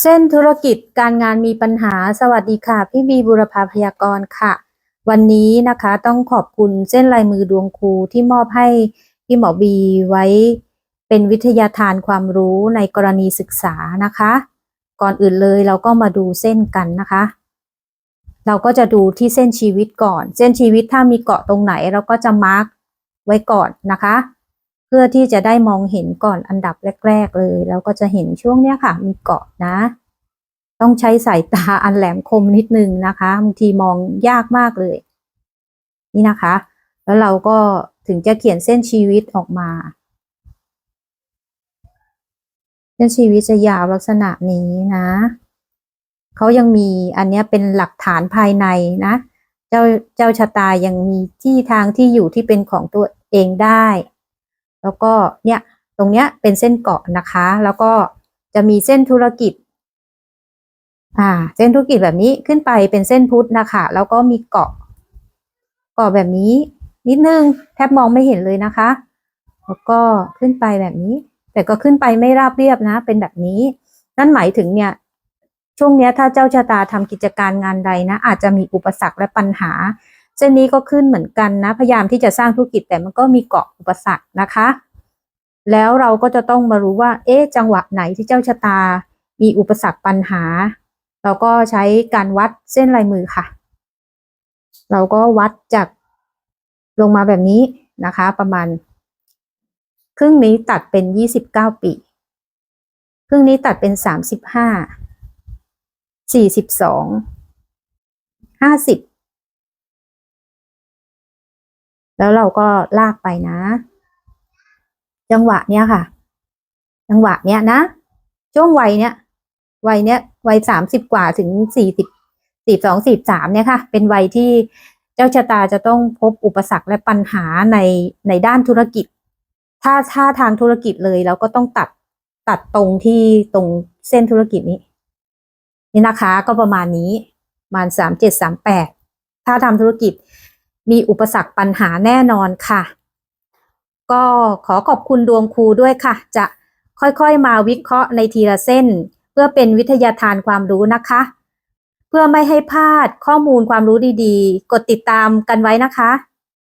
เส้นธุรกิจการงานมีปัญหาสวัสดีค่ะ พี่บีบุรพาพยากรค่ะ วันนี้นะคะต้องขอบคุณเส้นลายมือดวงครูที่มอบให้พี่หมอบีไว้เป็นวิทยาทานความรู้ในกรณีศึกษานะคะ ก่อนอื่นเลยเราก็มาดูเส้นกันนะคะ เราก็จะดูที่เส้นชีวิตก่อน เส้นชีวิตถ้ามีเกาะตรงไหนเราก็จะมาร์กไว้ก่อนนะคะ เพื่อที่จะได้มองเห็นก่อนอันดับแรก ๆ เลย แล้วก็จะเห็นช่วงเนี้ยค่ะ มีเกาะนะ ต้องใช้สายตาอันแหลมคมนิดนึงนะคะบางทีมองยากมากเลย นี่นะคะ แล้วเราก็ถึงจะเขียนเส้นชีวิตออกมา เส้นชีวิตจะยาวลักษณะนี้นะเขายังมีอันนี้เป็นหลักฐานภายในนะ เจ้าเจ้าชะตายังมีที่ทางที่อยู่ที่เป็นของตัวเองได้ แล้วก็เนี่ยตรงเนี้ยเป็นเส้นเกาะนะคะ แล้วก็จะมีเส้นธุรกิจ อ่า เส้นธุรกิจแบบนี้ขึ้นไปเป็นเส้นพุทธนะคะ แล้วก็มีเกาะ เกาะแบบนี้ นิดนึงแทบมองไม่เห็นเลยนะคะ แล้วก็ขึ้นไปแบบนี้ แต่ก็ขึ้นไปไม่ราบเรียบนะ เป็นแบบนี้ นั่นหมายถึงเนี่ยช่วงเนี้ยถ้าเจ้าชะตาทำกิจการงานใดนะ อาจจะมีอุปสรรคและปัญหา เส้นนี้ก็ขึ้นเหมือนกันนะ พยายามที่จะสร้างธุรกิจแต่มันก็มีเกาะอุปสรรคนะคะ แล้วเราก็จะต้องมารู้ว่า เอ๊ะจังหวะไหนที่เจ้าชะตา มีอุปสรรคปัญหา เราก็ใช้การวัดเส้นลายมือค่ะ เราก็วัดจากลงมาแบบนี้นะคะ ประมาณ ครึ่งนี้ตัดเป็นยี่สิบเก้าปี ครึ่งนี้ตัดเป็นสามสิบห้าสี่สิบสองห้าสิบ แล้วเราก็ลากไปนะ จังหวะเนี้ยค่ะ จังหวะเนี้ยนะช่วงวัยเนี้ยวัยเนี้ยวัยสามสิบกว่าถึงสี่สิบสี่สองสี่สามเนี่ยค่ะ เป็นวัยที่เจ้าชะตาจะต้องพบอุปสรรคและปัญหาในในด้านธุรกิจ ถ้าถ้าทางธุรกิจเลยเราก็ต้องตัดตัดตรงที่ตรงเส้นธุรกิจนี้ นี่นะคะก็ประมาณนี้ประมาณสามเจ็ดสามแปดถ้าทำธุรกิจ มีอุปสรรคปัญหาแน่นอนค่ะ ก็ขอขอบคุณดวงครูด้วยค่ะ จะค่อยๆมาวิเคราะห์ในทีละเส้น เพื่อเป็นวิทยาทานความรู้นะคะ เพื่อไม่ให้พลาดข้อมูลความรู้ดีๆ กดติดตามกันไว้นะคะ